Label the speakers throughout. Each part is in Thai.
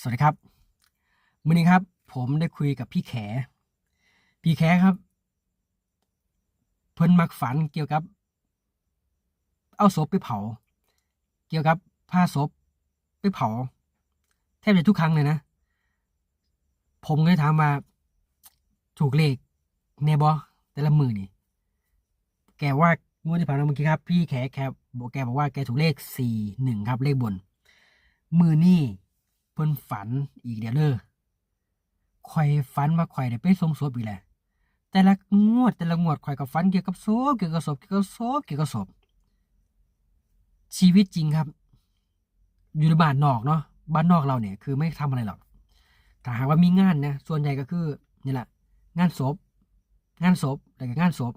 Speaker 1: สวัสดีครับมื่อนี้ครับ ผมได้คุยกับพี่แข พี่แขครับ เพิ่นมักฝันเกี่ยวกับ เอาศพไปเผา เกี่ยวกับผ้าศพไปเผา แทบจะทุกครั้งเลยนะ ผมก็เลยถามว่าถูกเลขแน่บอแต่ละมือนี่แกว่างวดที่ผ่านมาเมื่อกี้ครับ พี่แขแคบอกแกบอกว่าแกถูกเลขสี่หนึ่งครับ เลขบน มือนี่ พิ่นฝันอีกเดี๋ยวเด้อข่อยฝันว่าข่อยได้ไปส่งศพอีกแหละ แต่ละงวดแต่ละงวดข่อยก็ฝันเกี่ยวกับศพเกี่ยวกับศพเกี่ยวกับศพเกี่ยวกับศพ ชีวิตจริงครับ อยู่ในบ้านนอกเนาะ บ้านนอกเราเนี่ยคือไม่ทำอะไรหรอกถ้าหากว่ามีงานนะ ส่วนใหญ่ก็คือนี่แหละ งานศพ งานศพ แล้วก็งานศพ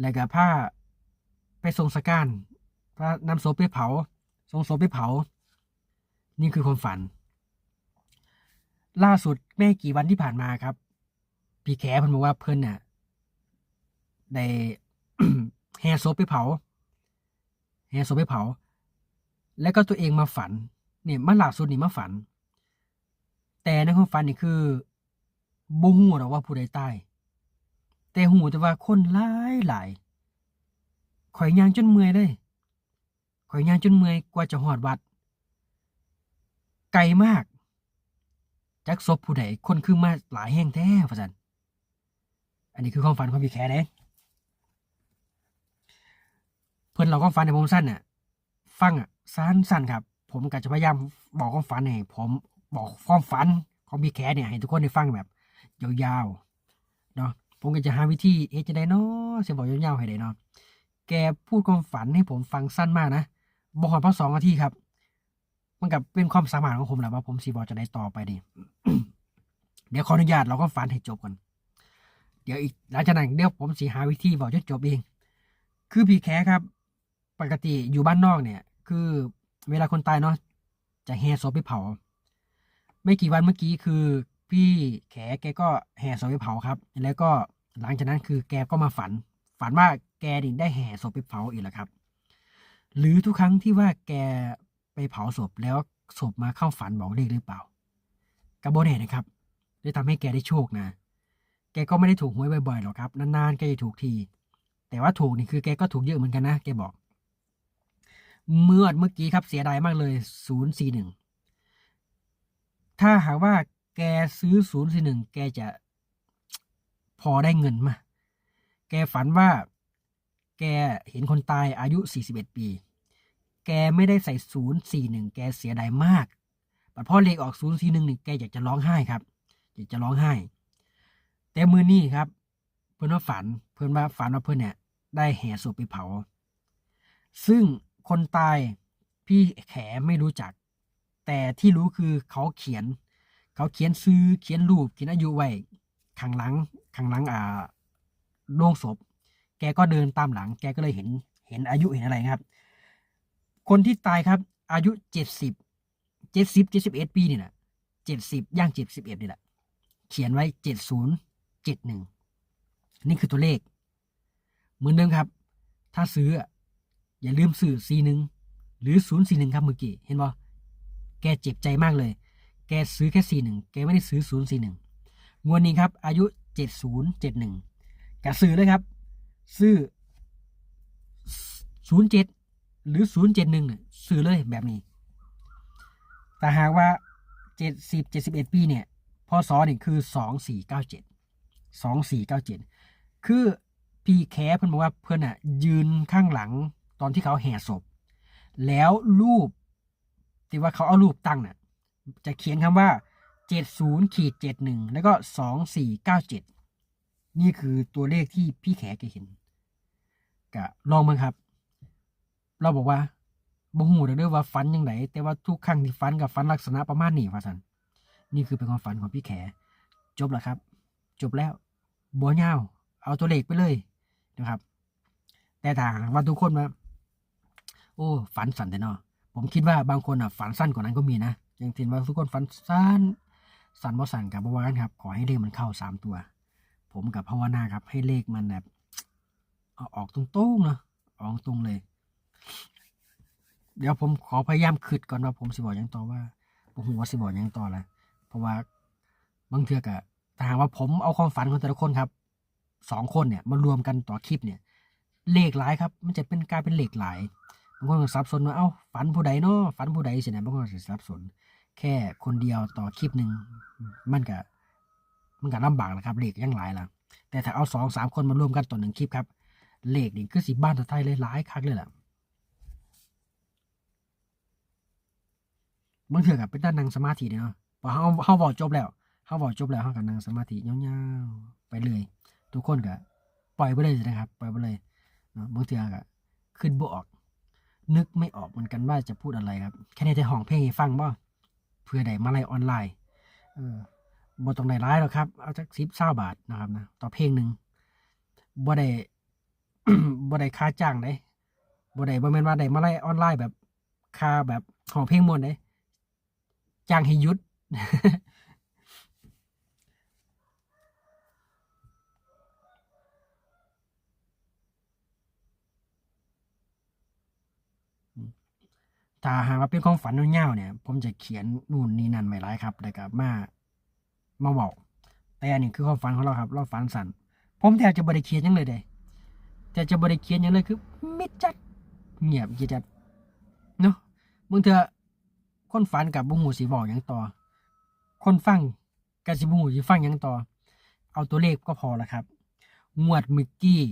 Speaker 1: แล้วก็ผ้าไปส่งสการพระนำศพไปเผาส่งศพไปเผา นี่คือความฝัน ล่าสุดไม่กี่วันที่ผ่านมาครับ พี่แขเพิ่นบอกว่าเพิ่นน่ะได้แห่ศพไปเผาแห่ศพไปเผา แล้วก็ตัวเองมาฝันเนี่ยมาล่าสุดนี่มาฝัน แต่ในความฝันนี่คือบ่ฮู้หรอกว่าผู้ใดตายแต่ฮู้แต่ว่าคนหลายหลายข่อยย่างจนเมื่อยเลยข่อยย่างจนเมื่อยกว่าจะฮอดวัด ไกลมาก จักศพผู้ใดคนคือมาหลายแห่งแท้พะจันอันนี้คือความฝันของพี่แขเด้เพิ่อนเราความฝันในผมสั้นน่ะ ฟังอะสั้นสั้นครับ ผมก็จะพยายามบอกความฝันให้ผมบอกความฝันของพี่แขเนี่ยให้ทุกคนได้ฟังแบบยาวๆเนาะผมก็จะหาวิธีเอ๊ะจะได้เนาะจะบอกยาวๆให้ได้เนาะแกพูดความฝันให้ผมฟังสั้นมากนะบอกหอดพักสองนาทีครับ มันกับเป็นความสามารถของผมแหละว่าผมสีบอจะได้ต่อไปดิเดี๋ยวขออนุญาตเราก็ฝันให้จบก่อนเดี๋ยวอีกหลังจากนั้นเดี๋ยวผมสีหาวิธีบอกจนจบเอง คือพี่แขครับ ปกติอยู่บ้านนอกเนี่ย คือเวลาคนตายเนาะจะแห่ศพไปเผา ไม่กี่วันเมื่อกี้คือ พี่แขแกก็แห่ศพไปเผาครับ แล้วก็หลังจากนั้นคือแกก็มาฝัน ฝันว่าแกดิได้แห่ศพไปเผาอีกแล้วครับ หรือทุกครั้งที่ว่าแก ไปเผาศพแล้วศพมาเข้าฝันบอกเลขหรือเปล่ากระโบเน่นะครับได้ทำให้แกได้โชคนะ แกก็ไม่ได้ถูกหวยบ่อยๆหรอกครับ นานๆแกจะถูกที แต่ว่าถูกนี่คือแกก็ถูกเยอะเหมือนกันนะ แกบอก เมื่อเมื่อกี้ครับเสียดายมากเลยศูนย์สี่หนึ่งถ้าหากว่าแกซื้อศูนย์สี่หนึ่งแกจะพอได้เงินมา แกฝันว่า แกเห็นคนตายอายุ41ปี แกไม่ได้ใส่ศูนย์สี่หนึ่งแกเสียดายมากแต่พอเลขออกศูนย์สี่หนึ่งหนึ่งแกอยากจะร้องไห้ครับ อยากจะร้องไห้ แต่มือนี้ครับ เพื่อนว่าฝัน เพื่อนว่าฝันว่าเพื่อนเนี่ย ได้แห่ศพไปเผา ซึ่งคนตายพี่แขไม่รู้จัก แต่ที่รู้คือเขาเขียน เขาเขียนซื้อเขียนรูปเขียนอายุไว้ข้างหลังข้างหลังอ่าโลงศพ แกก็เดินตามหลัง แกก็เลยเห็นเห็นอายุเห็นอะไรครับ คนที่ตายครับ อายุเจ็ดสิบเจ็ดสิบเจ็ดสิบเอ็ดปีนี่แหละเจ็ดสิบย่างเจ็ดสิบเอ็ดนี่แหละ เขียนไว้เจ็ดศูนย์เจ็ดหนึ่งนี่คือตัวเลข เหมือนเดิมครับ ถ้าซื้อ อย่าลืมซื้อซีหนึ่งหรือศูนย์สี่หนึ่งครับเมื่อกี้เห็นบ่แกเจ็บใจมากเลย แกซื้อแค่สี่หนึ่งแกไม่ได้ซื้อศูนย์สี่หนึ่งงวดนี้ครับ อายุเจ็ดศูนย์เจ็ดหนึ่งแกซื้อเลยครับ ซื้อศูนย์เจ็ด หรือศูนย์เจ็ดหนึ่งซื้อเลยแบบนี้ แต่หากว่าเจ็ดสิบเจ็ดสิบเอ็ดปีเนี่ยพศนี่คือสองสี่เก้าเจ็ดสองสี่เก้าเจ็ดคือพี่แคเพื่อนบอกว่าเพื่อนอะยืนข้างหลังตอนที่เขาแห่ศพ แล้วรูปที่ว่าเขาเอารูปตั้งน่ะจะเขียนคำว่าเจ็ดศูนย์ขีดเจ็ดหนึ่งแล้วก็สองสี่เก้าเจ็ดนี่คือตัวเลขที่พี่แขกเห็นก็ลองมั้งครับ เราบอกว่าบ่ฮู้เด้อว่าฝันยังไงแต่ว่าทุกครั้งที่ฝันกับฝันลักษณะประมาณนี้ว่าซั่นนี่คือเป็นความฝันของพี่แข จบแล้วครับ จบแล้วบัวยาวเอาตัวเลขไปเลยนะครับ แต่ถ้าว่าทุกคนว่าโอ้ฝันสั้นแต่เนาะผมคิดว่าบางคนอะฝันสั้นกว่านั้นก็มีนะอย่างเช่นว่าทุกคนฝันสั้นสั้นบ่สั้นกับบ่ว่ากันครับ ขอให้เลขมันเข้าสามตัว ผมกับภาวนาครับ ให้เลขมันแบบเอาออกตรงๆเนาะออกตรงเลย เดี๋ยวผมขอพยายามคิดก่อนว่าผมสิบอกอย่างต่อว่าบ่ฮู้ว่าสิบอกยังต่อละเพราะว่าบางเทือก็ถ้าหากว่าผมเอาความฝันของแต่ละคนครับสองคนเนี่ยมารวมกันต่อคลิปเนี่ย เลขหลายครับ มันจะเป็นกลายเป็นเลขหลายบางคนก็สับสนว่าเอ้าฝันผู้ใดเนาะฝันผู้ใดสินะบางคนก็สับสน แค่คนเดียวต่อคลิปหนึ่งมันก็มันก็ลำบากนะครับเลขยังหลายละแต่ถ้าเอาสองสามคนมารวมกันต่อหนึ่งคลิปครับเลขนี่คือสิบ้านไทยเลยหลายคักเลยละ บางเถื่อกับเป็นด้านนั่งสมาธิเนาะพอเฮาเฮาบอกจบแล้วเฮาบอกจบแล้วเฮาก็นั่งสมาธิยาวๆไปเลย ทุกคนก็ปล่อยไปเลยนะครับ ปล่อยไปเลยเนาะบางเถื่อก็ขึ้นบออก นึกไม่ออกเหมือนกันว่าจะพูดอะไรครับ แค่ในแต่ห้องเพลงให้ฟังบ่เพื่อได้มาไล่ออนไลน์เออบ่ต้องได้ร้ายหรอกครับ เอาจักสิบเศร้าบาทนะครับนะต่อเพลงหนึ่งบ่ได้บ่ได้ค่าจ้างเด้บ่ได้บ่แม่นว่าได้มาไล่ออนไลน์แบบค่าแบบห้องเพลงมวนเด้ จ้างให้ยุด ถ้าหากว่าเป็นความฝันยาเนี่ย ผมจะเขียนนู่นนี่นั่นไว้หลายครับแล้วก็มา มาบอก แต่อันนี้คือความฝันของเราครับ เราฝันสั้นผมแทบจะบริเขียนยังเลยเด้แต่จะบริเขียนยังเลยคือมิดจัด เงียบเงียบจัด เนาะมึงเถอะ คนฝันกับบุหูสีบอกหยังต่อ คนฟังกับสิบุหูสิฟังหยังต่อ เอาตัวเลขก็พอละครับ งวดมิกกี้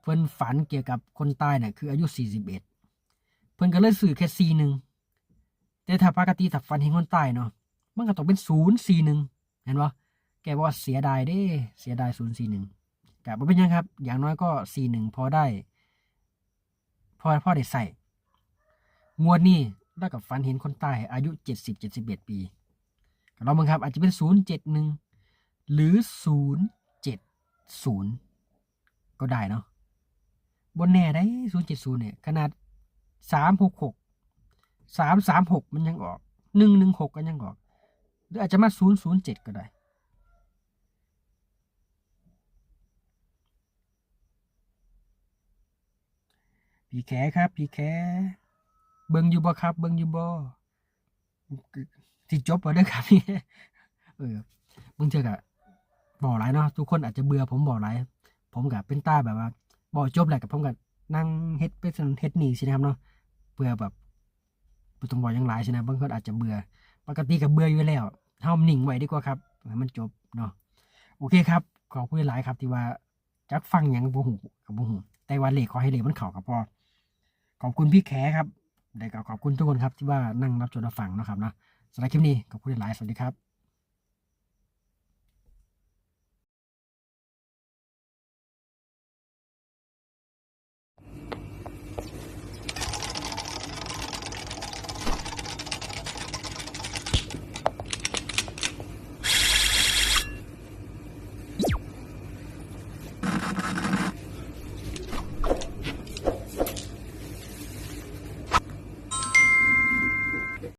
Speaker 1: เพิ่นฝันเกี่ยวกับคนตายเนี่ยคืออายุ 41 เพิ่นก็เลยสื่อแค่41แต่ถ้าปกติถ้าฝันเห็นคนตายเนาะมันก็ต้องเป็น041เห็นบ่แกบอกว่าเสียดายเด้ เสียดาย041ก็บ่เป็นยังครับ อย่างน้อยก็41พอได้ พอพอได้ใส่งวดนี้ แล้วกับฝันเห็นคนตายอายุ 70 71 ปีก็ลองเบิ่งครับอาจจะเป็น 071 หรือ 070 ก็ได้เนาะบนแน่ได้ 070 เนี่ย ขนาด 366 336 มันยังออก 116 ก็ยังออก หรืออาจจะมา 007 ก็ได้พี่แขครับพี่แข เบิ่งอยู่บ่ครับ เบิ่งอยู่บ่สิจบบ่เด้อครับพี่เออบางเทื่อก็บอกหลายเนาะทุกคนอาจจะเบื่อผมบอกหลายผมก็เป็นตาแบบว่าบอกจบแล้วกับผมก็นั่งเฮ็ดเป็นซั่นเฮ็ดนี่สินะครับเนาะเบื่อแบบบ่ต้องบอกหยังหลายสินะบางคนอาจจะเบื่อ ปกติก็เบื่ออยู่แล้วเฮานิ่งไว้ดีกว่าครับให้มันจบเนาะโอเคครับขอบคุณหลายครับ ที่ว่าจักฟังหยังบ่ฮู้กับบ่ฮู้แต่ว่าเลขขอให้เลขมันเข้าก็พอขอบคุณพี่แขครับ และก็ขอบคุณทุกคนครับที่ว่านั่งรับชมรับฟังนะครับนะสำหรับคลิปนี้ขอบคุณหลายๆสวัสดีครับ